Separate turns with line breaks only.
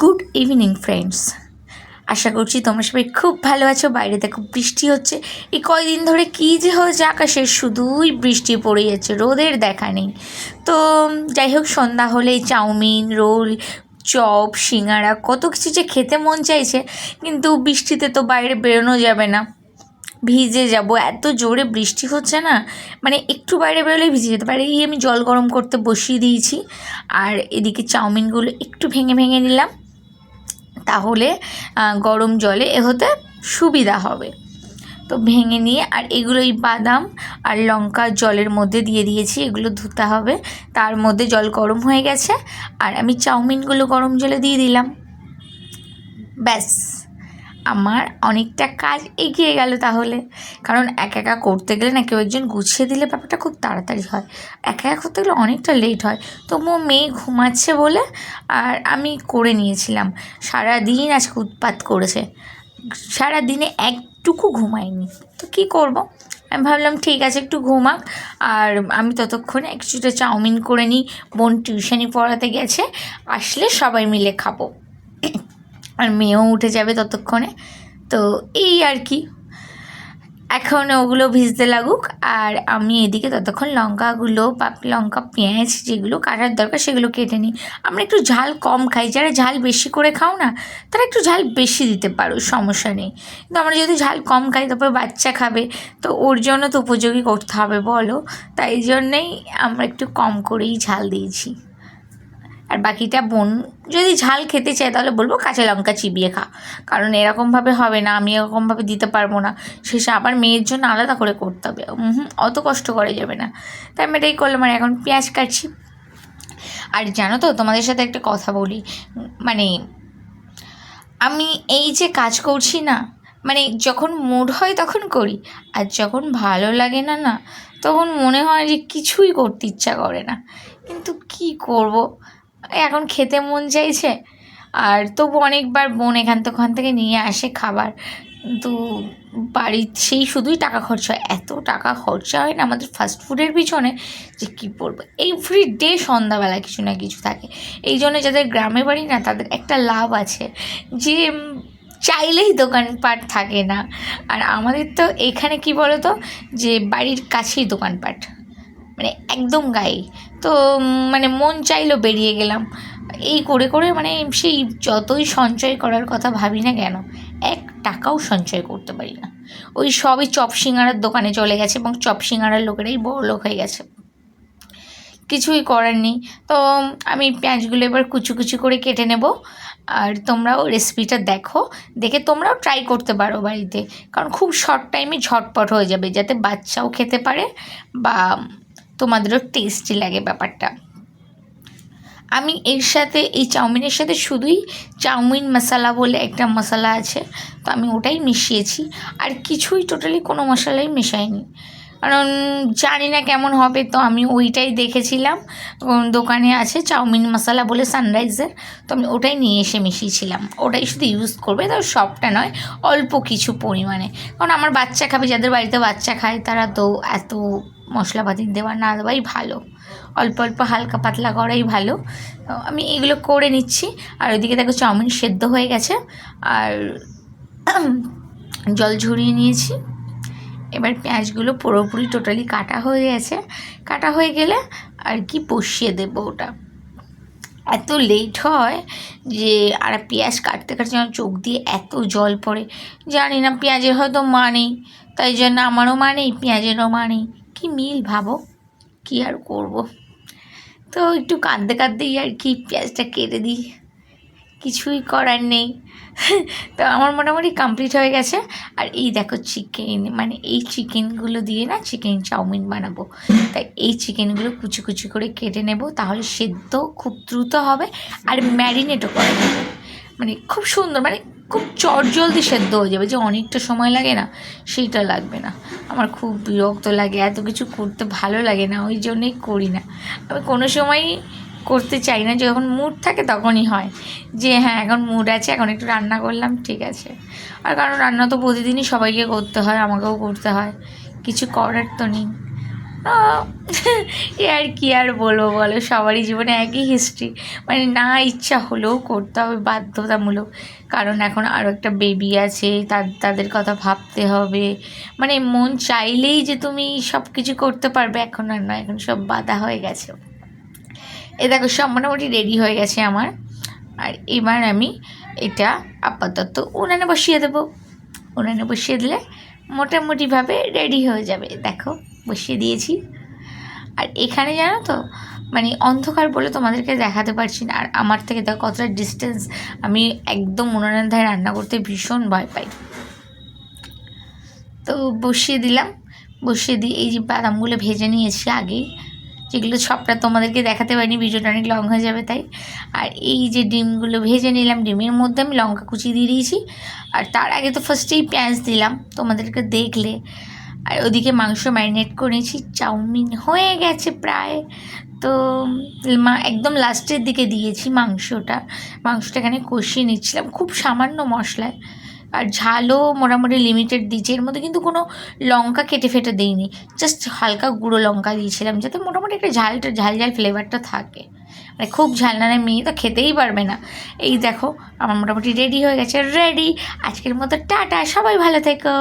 Good evening friends আশা করছি তোমরা সবাই খুব ভালো আছো। বাইরে দেখো বৃষ্টি হচ্ছে। এই কয়দিন ধরে কী যে হয়েছে আকাশে? শুধুই বৃষ্টি পড়ে যাচ্ছে, রোদের দেখা নেই। তো যাই হোক, সন্ধ্যা হলেই চাউমিন, রোল, চপ, সিঙ্গারা, কত কিছু যে খেতে মন চাইছে, কিন্তু বৃষ্টিতে তো বাইরে বেরোনো যাবে না। ভিজে যাব। এত জোরে বৃষ্টি হচ্ছে না? মানে একটু বাইরে বেরোলেই ভিজে যেতে পারে। এই আমি জল গরম করতে বসিয়ে দিয়েছি। আর এদিকে চাউমিনগুলো একটু ভেঙে ভেঙে নিলাম। তাহলে গরম জলে এগোতে সুবিধা হবে। তো ভেঙে নিয়ে আর এগুলো এই বাদাম আর লঙ্কা জলের মধ্যে দিয়ে দিয়েছি, এগুলো ধুতে হবে। তার মধ্যে জল গরম হয়ে গেছে, আর আমি চাউমিনগুলো গরম জলে দিয়ে দিলাম। ব্যাস। আমার অনেকটা কাজ এগিয়ে গেল তাহলে। কারণ একা একা করতে গেলে না কেউ একজন গুছিয়ে দিলে ব্যাপারটা খুব তাড়াতাড়ি হয়। একা একা করতে গেলে অনেকটা লেট হয়। তবুও মেয়ে ঘুমাচ্ছে বলে আর আমি করে নিয়েছিলাম। সারাদিন আজকে উৎপাত করেছে। সারাদিনে একটুকু ঘুমাইনি তো কী করব? আমি ভাবলাম, ঠিক আছে, একটু ঘুমাক। আর আমি ততক্ষণে কিছুটা চাউমিন করে নিই। বোন টিউশনি পড়াতে গেছে। আসলে সবাই মিলে খাব। আর মেয়েও উঠে যাবে ততক্ষণে। তো এই আর কি। এখন ওগুলো ভিজতে লাগুক আর আমি এদিকে ততক্ষণ লঙ্কাগুলো বা লঙ্কা, পেঁয়াজ যেগুলো কাটার দরকার সেগুলো কেটে নিই। আমরা একটু ঝাল কম খাই। যারা ঝাল বেশি করে খাও না, তারা একটু ঝাল বেশি দিতে পারো, সমস্যা নেই। কিন্তু আমরা যদি ঝাল কম খাই, তারপর বাচ্চা খাবে, তো ওর জন্য তো উপযোগী করতে হবে, বলো। তাই জন্যেই আমরা একটু কম করেই ঝাল দিয়েছি। আর বাকিটা বোন যদি ঝাল খেতে চায় তাহলে বলব কাঁচা লঙ্কা চিবিয়ে খা। কারণ এরকমভাবে হবে না, আমি এরকমভাবে দিতে পারব না। শেষে আবার মেয়ের জন্য আলাদা করে করতে হবে। অত কষ্ট করা যাবে না। তাই আমি এটাই করলাম আর এখন পেঁয়াজ কাটছি। আর জানো তো, তোমাদের সাথে একটা কথা বলি। মানে আমি এই যে কাজ করছি না মানে যখন মুড হয় তখন করি। আর যখন ভালো লাগে না না, তখন মনে হয় যে কিছুই করতে ইচ্ছা করে না। কিন্তু কি করব? এখন খেতে মন চাইছে। আর তবু অনেকবার বোন এখান থেকে ওখান থেকে নিয়ে আসে খাবার। কিন্তু বাড়ির সেই শুধুই টাকা খরচা হয়। এত টাকা খরচা হয় না আমাদের ফাস্ট ফুডের পিছনে যে কী বলব? এভরি ডে সন্ধ্যাবেলা কিছু না কিছু থাকে। এই জন্য যাদের গ্রামে বাড়ি না, তাদের একটা লাভ আছে যে চাইলেই দোকানপাট থাকে না। আর আমাদের তো এখানে কি বলো তো যে বাড়ির কাছেই দোকানপাট মানে একদম গায়ে। তো মানে মন চাইলো বেরিয়ে গেলাম। এই করে করে মানে সেই যতই সঞ্চয় করার কথা ভাবি না কেন, এক টাকাও সঞ্চয় করতে পারি না। ওই সবই চপ সিঙ্গারার দোকানে চলে গেছে এবং চপ সিঙ্গারার লোকেরাই বড় লোক হয়ে গেছে। কিছুই করার নেই। তো আমি পেঁয়াজগুলো এবার কুচু কুচু করে কেটে নেব। আর তোমরাও রেসিপিটা দেখো। দেখে তোমরাও ট্রাই করতে পারো বাড়িতে। কারণ খুব শর্ট টাইমে ঝটপট হয়ে যাবে, যাতে বাচ্চাও খেতে পারে বা তোমাদেরও টেস্টি লাগে ব্যাপারটা। আমি এর সাথে, এই চাউমিনের সাথে শুধুই চাউমিন মশলা বলে একটা মশলা আছে, তো আমি ওটাই মিশিয়েছি। আর কিছুই টোটালি কোনো মশলাই মেশাইনি। কারণ জানি না কেমন হবে, তো আমি ওইটাই দেখেছিলাম। দোকানে আছে চাউমিন মশলা বলে সানরাইজের তো আমি ওটাই নিয়ে এসে মিশিয়েছিলাম। ওটাই শুধু ইউজ করবে তো সবটা নয়, অল্প কিছু পরিমাণে। কারণ আমার বাচ্চা খাবে, যাদের বাড়িতে বাচ্চা খায়, তারা তো এত মশলাপাতি দেওয়া না দেওয়াই ভালো। অল্প অল্প হালকা পাতলা করাই ভালো। আমি এগুলো করে নিচ্ছি। আর ওইদিকে দেখো চাউমিন সেদ্ধ হয়ে গেছে। আর জল ঝরিয়ে নিয়েছি। এবার পেঁয়াজগুলো পুরোপুরি টোটালি কাটা হয়ে গেছে। কাটা হয়ে গেলে আর কি বসিয়ে দেবো ওটা। এত লেট হয় যে আর পেঁয়াজ কাটতে কাটতে আমার চোখ দিয়ে এত জল পড়ে। জানি না পেঁয়াজের হয়তো মা নেই, তাই জন্য আমারও মা নেই, পেঁয়াজেরও মা নেই। কী মিল ভাবো? কী আর করব? তো একটু কাঁদতে কাঁদতেই আর কি পেঁয়াজটা কেটে দিই। কিছুই করার নেই। তো আমার মোটামুটি কমপ্লিট হয়ে গেছে। আর এই দেখো চিকেন মানে এই চিকেনগুলো দিয়ে না চিকেন চাউমিন বানাবো। তাই এই চিকেনগুলো কুচি কুচি করে কেটে নেব, তাহলে সেদ্ধ খুব দ্রুত হবে। আর ম্যারিনেটও করা যাবে মানে খুব সুন্দর মানে খুব চটজলদি সেদ্ধ হয়ে যাবে, যে অনেকটা সময় লাগে না, সেইটা লাগবে না। আমার খুব বিরক্ত লাগে, এত কিছু করতে ভালো লাগে না, ওই জন্যই করি না। আমি কোনো সময়ই করতে চাই না, যখন মুড থাকে তখনই হয়, যে হ্যাঁ এখন মুড আছে, এখন একটু রান্না করলাম, ঠিক আছে। আর কারণ রান্না তো প্রতিদিনই সবাইকে করতে হয়, আমাকেও করতে হয়, কিছু করার তো নেই। এ আর কি আর বলব বলো? সবারই জীবনে একই হিস্ট্রি মানে না ইচ্ছা হলেও করতে হবে, বাধ্যতামূলক। কারণ এখন আরও একটা বেবি আছে, তার, তাদের কথা ভাবতে হবে। মানে মন চাইলেই যে তুমি সব কিছু করতে পারবে, এখন আর নয়, এখন সব বাধা হয়ে গেছে। এ দেখো, সব মোটামুটি রেডি হয়ে গেছে আমার। আর এবার আমি এটা আপাতত উনানে বসিয়ে দেবো। উনানে বসিয়ে দিলে মোটামুটিভাবে রেডি হয়ে যাবে। দেখো। বসিয়ে দিয়েছি। আর এখানে জানো তো মানে অন্ধকার বলে তোমাদেরকে দেখাতে পারছি না। আর আমার থেকে দেখো কতটা ডিস্টেন্স আমি একদম উনানের ধারে রান্না করতে ভীষণ ভয় পাই। তো বসিয়ে দিলাম। বসিয়ে দিয়ে এই যে বাদামগুলো ভেজে নিয়েছি আগেই যেগুলো সবটা তোমাদেরকে দেখাতে পারিনি, ভিডিওটা অনেক লং হয়ে যাবে তাই। আর এই যে ডিমগুলো ভেজে নিলাম, ডিমের মধ্যে আমি লঙ্কা কুচি দিয়ে দিয়েছি। আর তার আগে তো ফার্স্টেই পেঁয়াজ দিলাম, তোমাদেরকে দেখলে। আর ওদিকে মাংস ম্যারিনেট করেছি, চাউমিন হয়ে গেছে প্রায়। তো মা, একদম লাস্টের দিকে দিয়েছি মাংসটা। মাংসটা এখানে কষিয়ে নিচ্ছিলাম, খুব সামান্য মশলায়। আর ঝালও মোটামুটি লিমিটেড দিয়েছি, এর মধ্যে কিন্তু কোনো লঙ্কা কেটে ফেটে দিইনি। জাস্ট হালকা গুঁড়ো লঙ্কা দিয়েছিলাম, যাতে মোটামুটি একটা ঝালটা ঝাল ঝাল ফ্লেভারটা থাকে। মানে খুব ঝাল না মেয়ে তো খেতেই পারবে না। এই দেখো, আমার মোটামুটি রেডি হয়ে গেছে রেডি আজকের মতো টাটা, সবাই ভালো থেকো।